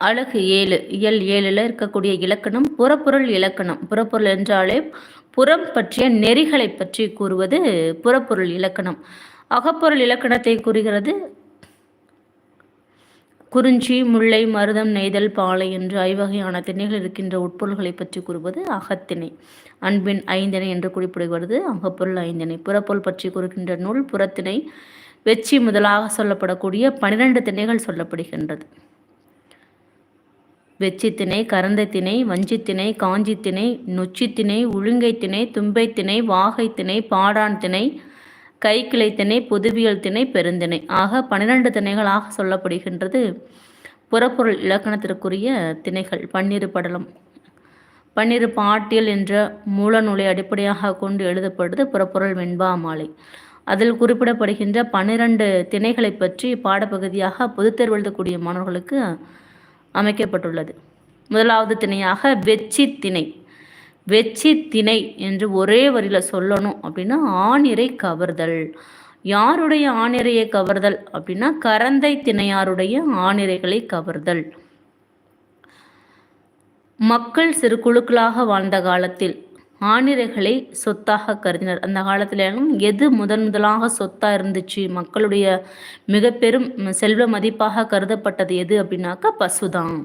அழகு ஏழு இயல் ஏழில் இருக்கக்கூடிய இலக்கணம் புறப்பொருள் இலக்கணம். புறப்பொருள் என்றாலே புறம் பற்றிய நெறிகளை பற்றி கூறுவது புறப்பொருள் இலக்கணம். அகப்பொருள் இலக்கணத்தை கூறுகிறது. குறிஞ்சி முல்லை மருதம் நெய்தல் பாலை என்று ஐவகையான திணைகள் இருக்கின்ற உட்பொருள்களை பற்றி கூறுவது அகத்திணை. அன்பின் ஐந்திணை என்று குறிப்பிடுகிறது. அகப்பொருள் ஐந்திணை. புறப்பொருள் பற்றி கூறுகின்ற நூல் புறத்திணை. வெச்சி முதலாக சொல்லப்படக்கூடிய பனிரெண்டு திணைகள் சொல்லப்படுகின்றது. வெச்சித்திணை கரந்தத்திணை வஞ்சித்திணை காஞ்சித்திணை நொச்சித்திணை உளுங்கைத்திணை தும்பைத்திணை வாகைத்திணை பாடான் திணை கைக்கிளை திணை பொதுவியல் திணை பெருந்திணை ஆக பன்னிரண்டு திணைகளாக சொல்லப்படுகின்றது. புறப்பொருள் இலக்கணத்திற்குரிய திணைகள். பன்னிரு படலம். பன்னிரு பாட்டியல் என்ற மூல நூலை அடிப்படையாக கொண்டு எழுதப்படுது புறப்பொருள் வெண்பா மாலை. அதில் குறிப்பிடப்படுகின்ற பன்னிரண்டு திணைகளை பற்றி பாடப்பகுதியாக பொதுத்தேர்வு எழுதக்கூடிய மாணவர்களுக்கு அமைக்கப்பட்டுள்ளது. முதலாவது திணையாக வெச்சி திணை. வெச்சி திணை என்று ஒரே வரியில் சொல்லணும் அப்படின்னா ஆணிரை கவர்தல். யாருடைய ஆணிரையை கவர்தல் அப்படின்னா கரந்தை திணையாருடைய ஆணிரைகளை கவர்தல். மக்கள் சிறு குழுக்களாக வாழ்ந்த காலத்தில் ஆணிரைகளை சொத்தாக கருதினர். அந்த காலத்திலும் எது முதன் முதலாக சொத்தாக இருந்துச்சு? மக்களுடைய மிக பெரும் செல்வ மதிப்பாக கருதப்பட்டது எது அப்படின்னாக்கா பசுதான்.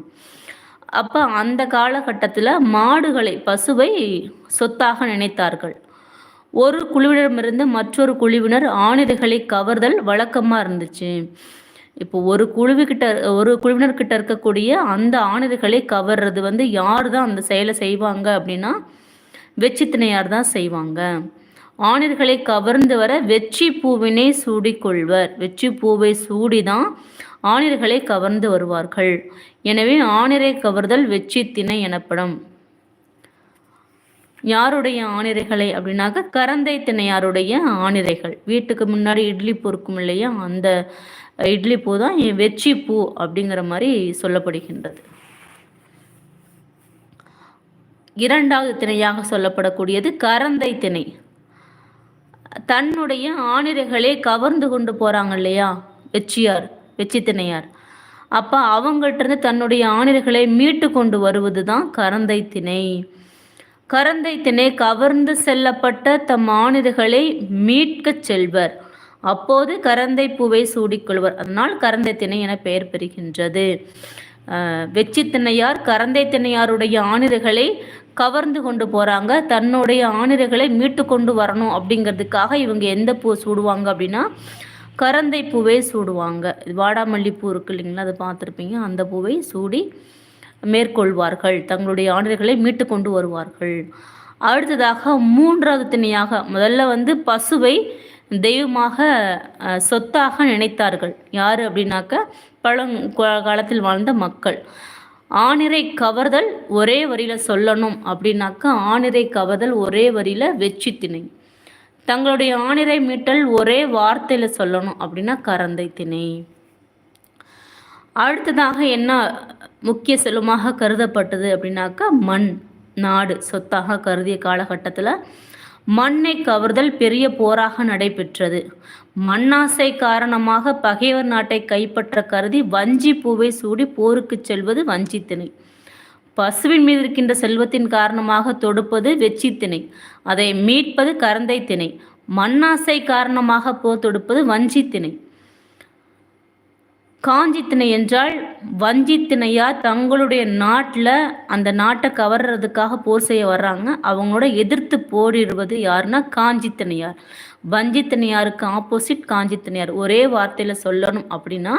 அப்போ அந்த காலகட்டத்தில் மாடுகளை பசுவை சொத்தாக நினைத்தார்கள். ஒரு குழுவினரிடமிருந்து மற்றொரு குழுவினர் ஆணிரைகளை கவர்தல் வழக்கமாக இருந்துச்சு. இப்போ ஒரு குழுவுக்கிட்ட ஒரு குழுவினர்கிட்ட இருக்கக்கூடிய அந்த ஆணிரைகளை கவர்றது வந்து யார் தான் அந்த செயலை செய்வாங்க அப்படின்னா வெச்சித்தினையார் தான் செய்வாங்க. ஆணிர்களை கவர்ந்து வர வெற்றி பூவினை சூடிக்கொள்வர். வெற்றி பூவை சூடி தான் ஆணிர்களை கவர்ந்து வருவார்கள். எனவே ஆணிரை கவர்தல் வெற்றி திணை எனப்படும். யாருடைய ஆணிரைகளை அப்படின்னாக்க கரந்தை திணையாருடைய ஆணிரைகள். வீட்டுக்கு முன்னாடி இட்லி பூ இருக்கும் இல்லையா? அந்த இட்லி பூ தான் வெற்றி பூ அப்படிங்கிற மாதிரி சொல்லப்படுகின்றது. இரண்டாவது திணையாக சொல்லப்படக்கூடியது கரந்தை திணை. தன்னுடைய ஆணிரைகளே கவர்ந்து கொண்டு போகிறாங்க இல்லையா? வெச்சியார் வெச்சி திணையார். அப்போ அவங்கள்ட்ட இருந்து தன்னுடைய ஆணிரைகளை மீட்டு கொண்டு வருவது தான் கரந்தை திணை. கரந்தை திணை கவர்ந்து செல்லப்பட்ட தம் ஆணிரைகளை மீட்க செல்வர். அப்போது கரந்தை பூவை சூடிக்கொள்வர் அதனால் கரந்தை திணை என பெயர் பெறுகின்றது. வெச்சி திண்ணையார் கரந்தை திண்ணையாருடைய ஆணிர்களை கவர்ந்து கொண்டு போகிறாங்க தன்னுடைய ஆணிர்களை மீட்டு கொண்டு வரணும் அப்படிங்கிறதுக்காக இவங்க எந்த பூ சூடுவாங்க அப்படின்னா கரந்தை பூவை சூடுவாங்க. வாடாமல்லி பூ இருக்கு இல்லைங்களா? அதை பார்த்துருப்பீங்க. அந்த பூவை சூடி மேற்கொள்வார்கள். தங்களுடைய ஆணிர்களை மீட்டு கொண்டு வருவார்கள். அடுத்ததாக மூன்றாவது திணையாக முதல்ல வந்து பசுவை தெய்வமாக சொத்தாக நினைத்தார்கள். யார் அப்படின்னாக்க பழங்காலத்தில் வாழ்ந்த மக்கள். ஆணிரை கவர்தல் ஒரே வரியில் சொல்லணும் அப்படின்னாக்க ஆணிரை கவர்தல் ஒரே வரியில் வெற்றி திணை. தங்களுடைய ஆணிரை மீட்டல் ஒரே வார்த்தையில் சொல்லணும் அப்படின்னா கரந்தை திணை. அடுத்ததாக என்ன முக்கிய செல்வமாக கருதப்பட்டது அப்படின்னாக்கா மண் நாடு சொத்தாக கருதிய காலகட்டத்தில் மண்ணை கவர்தல் பெரிய போராக நடைபெற்றது. மண்ணாசை காரணமாக பகைவர் நாட்டை கைப்பற்ற கருதி வஞ்சி பூவை சூடி போருக்கு செல்வது வஞ்சித்திணை பசுவின் மீது இருக்கின்ற செல்வத்தின் காரணமாக தொடுப்பது வெச்சித்திணை அதை மீட்பது கரந்தை திணை. மண்ணாசை காரணமாக போர் தொடுப்பது வஞ்சித்திணை காஞ்சித்திணை என்றால் வஞ்சித்திணையார் தங்களுடைய நாட்டில் அந்த நாட்டை கவர்றதுக்காக போர் செய்ய வர்றாங்க. அவங்களோட எதிர்த்து போரிடுவது யாருன்னா காஞ்சித்திணையார் வஞ்சித்திணையாருக்கு ஆப்போசிட் காஞ்சித்திணையார் ஒரே வார்த்தையில் சொல்லணும் அப்படின்னா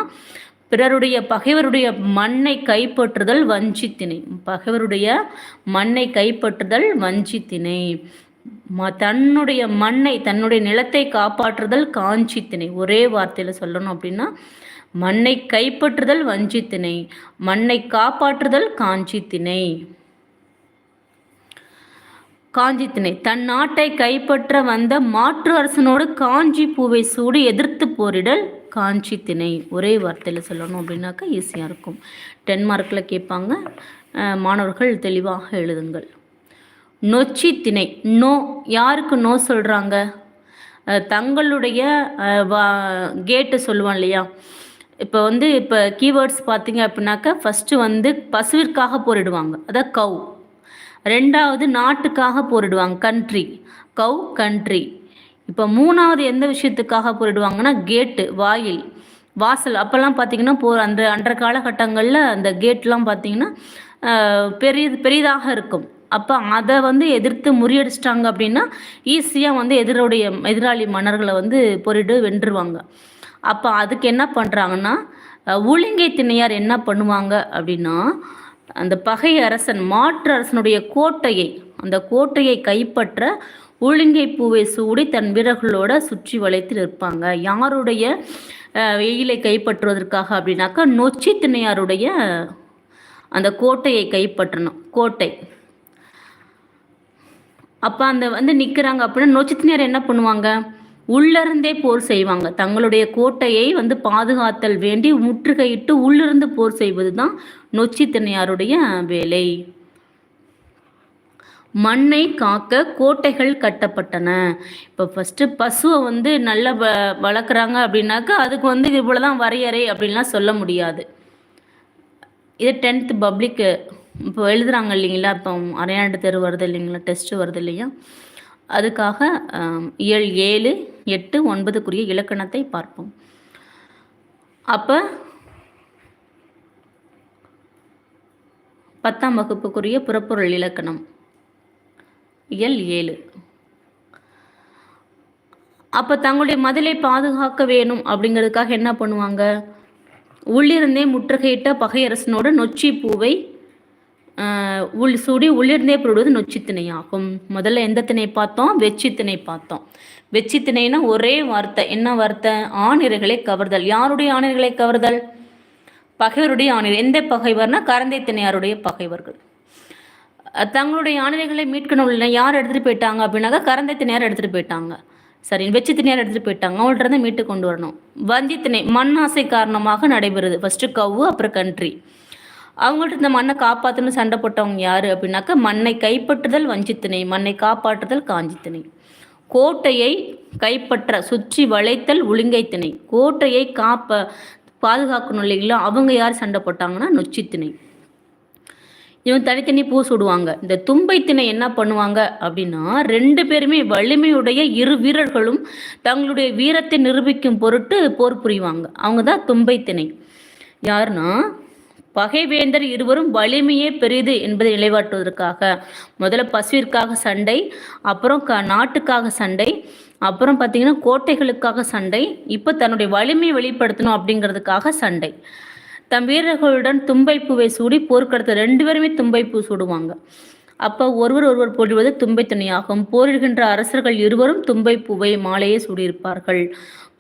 பிறருடைய பகைவருடைய மண்ணை கைப்பற்றுதல் வஞ்சித்திணை பகைவருடைய மண்ணை கைப்பற்றுதல் வஞ்சித்திணை தன்னுடைய மண்ணை தன்னுடைய நிலத்தை காப்பாற்றுதல் காஞ்சித்திணை ஒரே வார்த்தையில் சொல்லணும் அப்படின்னா மண்ணை கைப்பற்றுதல் வஞ்சித்திணை மண்ணை காப்பாற்றுதல் காஞ்சித்திணை காஞ்சித்திணை தன் நாட்டை கைப்பற்ற வந்த மாற்று அரசனோடு காஞ்சி பூவை சூடி எதிர்த்து போரிடல் காஞ்சி திணை ஒரே வார்த்தையில் சொல்லணும் அப்படின்னாக்கா ஈஸியாக இருக்கும். டென் மார்க்கில் கேட்பாங்க. மாணவர்கள் தெளிவாக எழுதுங்கள். நொச்சி திணை நோ யாருக்கு நோ சொல்கிறாங்க தங்களுடைய கேட்டு சொல்லுவோம் இல்லையா? இப்போ வந்து இப்போ கீவேர்ட்ஸ் பார்த்தீங்க அப்படின்னாக்கா ஃபஸ்ட்டு வந்து பசுவிற்காக போரிடுவாங்க. அதான் கவு ரெண்டாவது நாட்டுக்காக போரிடுவாங்க கண்ட்ரி கவு கண்ட்ரி இப்போ மூணாவது எந்த விஷயத்துக்காக போரிடுவாங்கன்னா கேட்டு வாயில். வாசல். அப்போல்லாம் பார்த்தீங்கன்னா போ அந்த அன்ற காலகட்டங்களில் அந்த கேட்லாம் பார்த்தீங்கன்னா பெரிய பெரிதாக இருக்கும். அப்போ அதை வந்து எதிர்த்து முறியடிச்சிட்டாங்க அப்படின்னா ஈஸியாக வந்து எதிரோடைய எதிராளி மன்னர்களை வந்து பொறிட்டு வென்றுருவாங்க. அப்போ அதுக்கு என்ன பண்ணுறாங்கன்னா ஊளிங்கை திண்ணையார் என்ன பண்ணுவாங்க அப்படின்னா அந்த பகை அரசன் மாற்று அரசனுடைய கோட்டையை அந்த கோட்டையை கைப்பற்ற ஊளிங்கை பூவை சூடி தன் வீரர்களோட சுற்றி வளைத்து நிற்பாங்க. யாருடைய வெயிலை கைப்பற்றுவதற்காக அப்படின்னாக்கா நொச்சி திண்ணையாருடைய அந்த கோட்டையை கைப்பற்றணும். கோட்டை. அப்போ அந்த வந்து நிற்கிறாங்க அப்படின்னா நொச்சித்தினியர் என்ன பண்ணுவாங்க? உள்ளிருந்தே போர் செய்வாங்க. தங்களுடைய கோட்டையை வந்து பாதுகாத்தல் வேண்டி முற்றுகையிட்டு உள்ளிருந்து போர் செய்வது தான் நொச்சித்தனையாருடைய வேலை. மண்ணை காக்க கோட்டைகள் கட்டப்பட்டன. இப்போ ஃபஸ்ட்டு பசுவை வந்து நல்லா வ வளர்க்குறாங்க அப்படின்னாக்கா அதுக்கு வந்து இவ்வளோதான் வரையறை அப்படின்லாம் சொல்ல முடியாது. இது டென்த்து பப்ளிக்கு இப்போ எழுதுகிறாங்க இல்லைங்களா? இப்போ அரையாண்டு தெரு வருது இல்லைங்களா? டெஸ்ட்டு வருது இல்லையா? அதுக்காக இயல் ஏழு எட்டு ஒன்பதுக்குரிய இலக்கணத்தை பார்ப்போம். அப்போ பத்தாம் வகுப்புக்குரிய புறப்பொருள் இலக்கணம். இயல் ஏழு. அப்போ தங்களுடைய மதிலை பாதுகாக்க வேணும் அப்படிங்கிறதுக்காக என்ன பண்ணுவாங்க? உள்ளிருந்தே முற்றுகையிட்ட பகையரசனோட நொச்சி பூவை உள் சூடி உள்ளிருந்தே போடுவது நொச்சி திணை முதல்ல எந்த திணை பார்த்தோம்? வெச்சி திணை பார்த்தோம். வெச்சி திணைனா ஒரே வார்த்தை. என்ன வார்த்தை? ஆணிர்களை கவர்தல். யாருடைய ஆணிர்களை கவர்தல்? பகைவருடைய ஆணிர் எந்த பகைவர்னா கரந்தை திணையாருடைய பகைவர்கள். தங்களுடைய ஆணிரைகளை மீட்கணும் இல்லை யார் எடுத்துகிட்டு போயிட்டாங்க அப்படின்னாக்கா கரந்தை திணையார் எடுத்துகிட்டு போயிட்டாங்க. சரி வெச்சி திணையார் எடுத்துகிட்டு போயிட்டாங்க. அவங்கள்ட்ட இருந்து மீட்டு கொண்டு வரணும். வஞ்சி திணை மண் ஆசை காரணமாக நடைபெறுது. ஃபஸ்ட்டு கவ்வு அப்புறம் கண்ட்ரி அவங்கள்ட்ட இந்த மண்ணை காப்பாற்றணும் சண்டை போட்டவங்க யார் அப்படின்னாக்கா மண்ணை கைப்பற்றுதல் வஞ்சித்தினை மண்ணை காப்பாற்றுதல் காஞ்சித்தினை. கோட்டையை கைப்பற்ற சுற்றி வளைத்தல் உளிங்கை திணை கோட்டையை காப்ப பாதுகாக்கணும் இல்லைங்களா? அவங்க யார் சண்டை போட்டாங்கன்னா நொச்சித்திணை இவன் தனித்தனி பூ சுடுவாங்க. இந்த தும்பைத்தினை என்ன பண்ணுவாங்க அப்படின்னா ரெண்டு பேருமே வலிமையுடைய இரு வீரர்களும் தங்களுடைய வீரத்தை நிரூபிக்கும் பொருட்டு போர் புரிவாங்க. அவங்க தான் தும்பைத்திணை யாருன்னா பகைவேந்தர் இருவரும் வலிமையே பெரிது என்பதை நிலைவாட்டுவதற்காக முதல்ல பசுவிற்காக சண்டை அப்புறம் க நாட்டுக்காக சண்டை அப்புறம் பார்த்தீங்கன்னா கோட்டைகளுக்காக சண்டை இப்போ தன்னுடைய வலிமையை வெளிப்படுத்தணும் அப்படிங்கிறதுக்காக சண்டை. தம் வீரர்களுடன் தும்பை பூவை சூடி போர்க்கடத்த ரெண்டு பேருமே தும்பை பூ சூடுவாங்க. அப்போ ஒருவர் ஒருவர் போடுவது தும்பை துணையாகும். போரிடுகின்ற அரசர்கள் இருவரும் தும்பை பூவை மாலையே சூடியிருப்பார்கள்.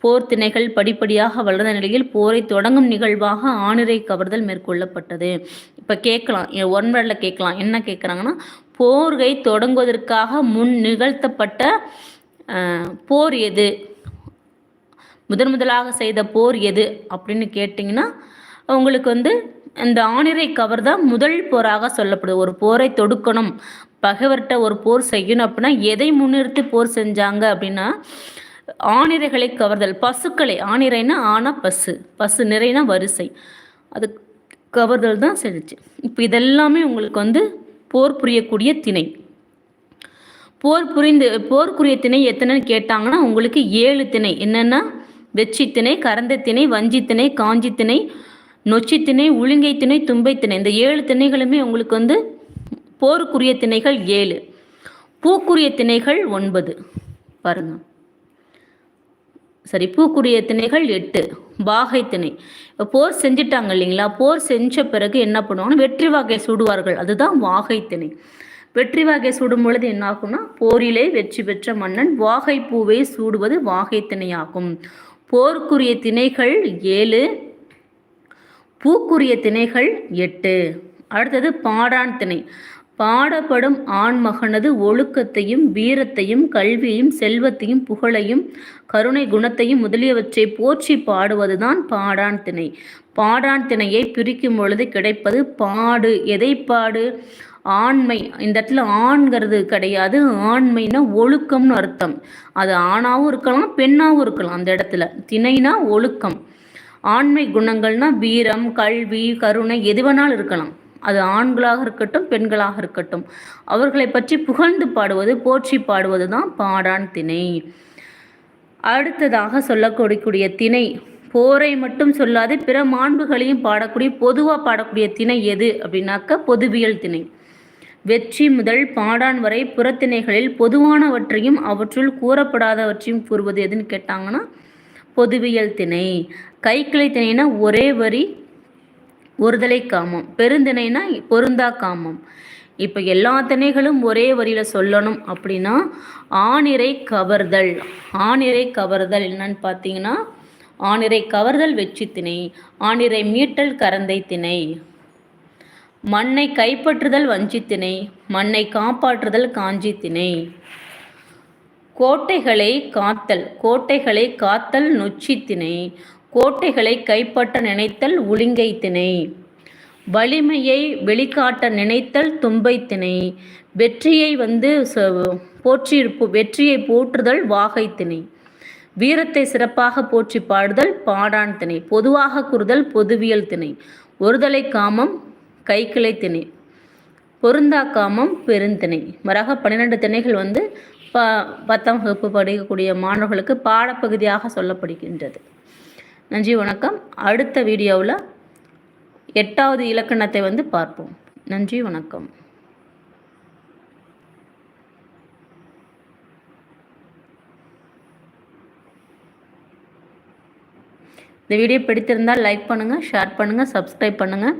போர் திணைகள் படிப்படியாக வளர்ந்த நிலையில் போரை தொடங்கும் நிகழ்வாக ஆணிரை கவர்தல் மேற்கொள்ளப்பட்டது. இப்போ கேட்கலாம். ஒன் வேர்டில் கேட்கலாம். என்ன கேட்குறாங்கன்னா போர்கை தொடங்குவதற்காக முன் நிகழ்த்தப்பட்ட போர் எது? முதன் முதலாக செய்த போர் எது? அப்படின்னு கேட்டிங்கன்னா உங்களுக்கு வந்து இந்த ஆணிரை கவர் தான் முதல் போராக சொல்லப்படுது. ஒரு போரை தொடுக்கணும். பகைவர்கிட்ட ஒரு போர் செய்யணும் அப்படின்னா எதை முன்னிறுத்தி போர் செஞ்சாங்க அப்படின்னா ஆணிரைகளை கவர்தல். பசுக்களை ஆணிரைனா ஆனா பசு பசு நிறைனா வரிசை. அது கவர்தல் தான் செஞ்சிச்சு இப்போ இதெல்லாமே உங்களுக்கு வந்து போர் புரியக்கூடிய திணை. போர் புரிந்து போர்க்குரிய திணை எத்தனைன்னு கேட்டாங்கன்னா உங்களுக்கு ஏழு திணை. என்னென்னா வெச்சி திணை கரந்த திணை வஞ்சி திணை காஞ்சி திணை நொச்சி திணை உளுங்கை திணை தும்பை திணை. இந்த ஏழு திணைகளுமே உங்களுக்கு வந்து போருக்குரிய திணைகள் ஏழு. பூக்குரிய திணைகள் ஒன்பது. பாருங்கள் சரி பூக்குரிய திணைகள் எட்டு வாகை திணை. இப்போ போர் செஞ்சிட்டாங்க இல்லைங்களா? போர் செஞ்ச பிறகு என்ன பண்ணுவாங்கன்னா வெற்றி வாகை சுடுவார்கள். அதுதான் வாகை திணை. வெற்றி வாகை சுடும் பொழுது என்ன ஆகும்னா போரிலே வெற்றி பெற்ற மன்னன் வாகை பூவை சூடுவது வாகை திணையாகும். போருக்குரிய திணைகள் ஏழு பூக்குரிய திணைகள் எட்டு. அடுத்தது பாடான் திணை. பாடப்படும் ஆண்மகனது ஒழுக்கத்தையும் வீரத்தையும் கல்வியையும் செல்வத்தையும் புகழையும் கருணை குணத்தையும் முதலியவற்றை போற்றி பாடுவதுதான் பாடான் திணை. பாடான் திணையை பிரிக்கும் பொழுது கிடைப்பது பாடு. எதை பாடு? ஆண்மை. இந்த இடத்துல ஆண்கிறது கிடையாது. ஆண்மைனா ஒழுக்கம்னு அர்த்தம். அது ஆணாவும் இருக்கலாம் பெண்ணாவும் இருக்கலாம் அந்த இடத்துல. திணைனா ஒழுக்கம். ஆண்மை குணங்கள்னா வீரம் கல்வி கருணை எது வேணாலும் இருக்கலாம். அது ஆண்களாக இருக்கட்டும் பெண்களாக இருக்கட்டும். அவர்களை பற்றி புகழ்ந்து பாடுவது போற்றி பாடுவது தான் பாடான் திணை. அடுத்ததாக சொல்லக்கூடிய திணை போரை மட்டும் சொல்லாது பிற மாண்புகளையும் பாடக்கூடிய பொதுவாக பாடக்கூடிய திணை எது அப்படின்னாக்க பொதுவியல் திணை. வெற்றி முதல் பாடான் வரை புறத்திணைகளில் பொதுவானவற்றையும் அவற்றுள் கூறப்படாதவற்றையும் கூறுவது எதுன்னு கேட்டாங்கன்னா பொதுவியல் திணை. கைக்கிளை திணைனா ஒரே வரி ஒருதலை காமம். பெருந்திணைனா பொருந்தா காமம். இப்போ எல்லா திணைகளும் ஒரே வரியில் சொல்லணும் அப்படின்னா ஆணிரை கவர்தல். ஆணிரை கவர்தல் என்னன்னு பார்த்தீங்கன்னா ஆணிரை கவர்தல் வெற்றி திணை ஆணிரை மீட்டல் கரந்தை திணை. மண்ணை கைப்பற்றுதல் வஞ்சி திணை மண்ணை காப்பாற்றுதல் காஞ்சி திணை. கோட்டைகளை காத்தல் கோட்டைகளை காத்தல் நொச்சி திணை. கோட்டைகளை கைப்பற்ற நினைத்தல் உளிங்கை திணை வலிமையை வெளிக்காட்ட நினைத்தல் தும்பை திணை வெற்றியை வந்து போற்றி வெற்றியை போற்றுதல் வாகை திணை வீரத்தை சிறப்பாக போற்றி பாடுதல் பாடான் திணை பொதுவாக கூறுதல் பொதுவியல் திணை ஒருதலை காமம் கைக்கிளை திணை பொருந்தா காமம் பெருந்திணை மறாக பன்னிரெண்டு திணைகள் வந்து ப பத்தாம் வகுப்பு படிக்கக்கூடிய மாணவர்களுக்கு பாடப்பகுதியாக சொல்லப்படுகின்றது. நன்றி வணக்கம். அடுத்த வீடியோவில் எட்டாவது இலக்கணத்தை வந்து பார்ப்போம். நன்றி வணக்கம். இந்த வீடியோ பிடித்திருந்தால் லைக் பண்ணுங்கள் ஷேர் பண்ணுங்கள் சப்ஸ்கிரைப் பண்ணுங்கள்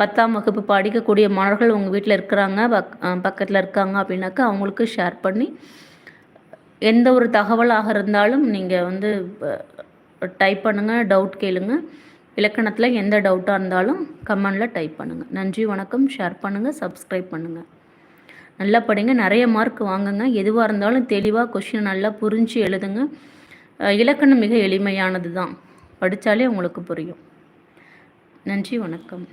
பத்தாம் வகுப்பு படிக்கக்கூடிய மாணவர்கள் உங்கள் வீட்டில் இருக்கிறாங்க பக் பக்கத்தில் இருக்காங்க அப்படின்னாக்கா அவங்களுக்கு ஷேர் பண்ணி எந்த ஒரு தகவலாக இருந்தாலும் நீங்கள் வந்து டைப் பண்ணுங்கள் டவுட் கேளுங்க. இலக்கணத்தில் எந்த டவுட்டாக இருந்தாலும் கமெண்டில் டைப் பண்ணுங்கள் நன்றி வணக்கம். ஷேர் பண்ணுங்கள் சப்ஸ்கிரைப் பண்ணுங்கள் நல்லா படிங்க. நிறைய மார்க் வாங்குங்க. எதுவாக இருந்தாலும் தெளிவாக கொஷின் நல்லா புரிஞ்சு எழுதுங்க. இலக்கணம் மிக எளிமையானது தான் படித்தாலே உங்களுக்கு புரியும். நன்றி வணக்கம்.